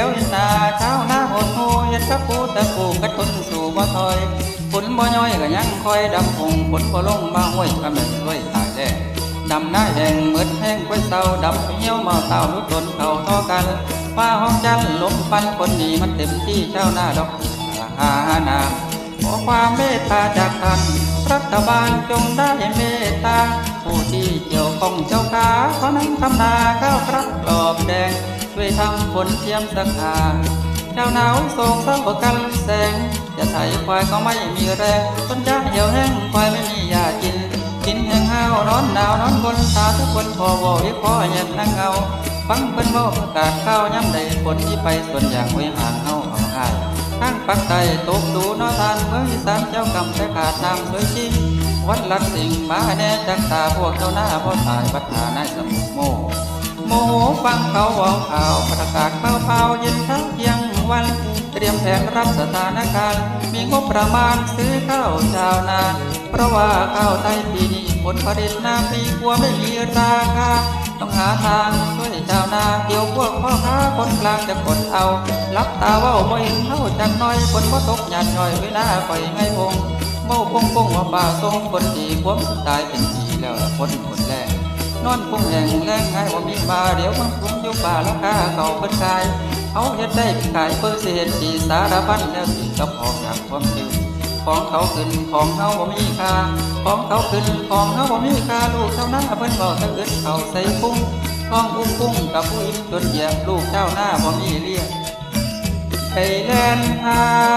ยวยันาเช้าหน้าหดหูยันตะปูต่ผูกกระทุนสู่บ่ถอยฝนบ่ย่อยก็ยังคอยดำคงฝนบ่ลงมาห้วยกระเม็ดด้วยตายแดงดำหน้าแดงเมืดแห้งก้วยเศร้าดำเหี้ยวมาเต่าลุกลนเข่าท่อกันฟ้าห้องจันลมปันคนนี้มันเต็มที่เช้าหน้าดอกหานาขอความเมตตาจากท่านรัฐบาลจงได้เมตตาผู้ที่เกี่ยวข้องเจ้าขาเขานั่งทำนาข้าวครับกรอบแดง ช่วยทำผลเทียมสักหาเจ้าหนาวโศกเศร้ากันแสง จะไถควายก็ไม่มีแรงต้นจ้าเหี่ยวแห้งควายไม่มียากิน กินแห้งห้าวนอนหนาวนอนบนตาทุกคนพอวอวิพอเย็นนั่งเอาฟังเพิ่นเว่ากาศข้าวย้ำใดคนที่ไปส่วนอย่างไว้ห่างเฮาเอาง่ายทางปักใต้ตกดูนอทานเมืองอีสานเจ้ากำแต่ขาดน้ำสวยจริงวัดหลักสิ่งมาแน่จักตาพวกเจ้าหน้าพ่อตายวัดหาในสมุทรโม ฟังเขาเว่าข่าวประกาศเป้าเป้าๆเย็นทั้งเที่ยงวัน เตรียมแผนรับสถานการณ์ มีงบประมาณซื้อข้าวชาวนา เพราะว่าข้าวไทยปีนี้ผลผลิตนาปีกลัวไม่มีราคา ต้องหาทางช่วยชาวนาเกี่ยวพวกพ่อค้าคนกลางจะกดเอารับตาว่าบ่เห็นเท่าจักหน้อยคนบ่ตกหยาดย่อยเวลาปล่อยไงพงเมาปงปงว่าป่าทรงคนดีควมตายเป็นสีแล้วคนคนแรก นอนพุ่งแห่งแรงไงว่ามีมาเดี๋ยวมันพุ่งอยู่ป่าราคาเขาเพิ่นขายเอาเฮ็ดได้ขายเพิ่นสิเฮ็ดสีสารพันแล้วสิกับของอย่างความจริงของเขาขึ้นของเฮาบ่มีค่าของเขาขึ้นของเฮาบ่มีค่าลูกเท่านั้นเพิ่นบอกตะอึดเขาใส่ปุ้งท้องอุ้งปุ้งกับผู้อิ่มจนเหยียบลูกเจ้าหน้าบ่มีเลี้ยงไปแลนหาแต่เงินซื้อ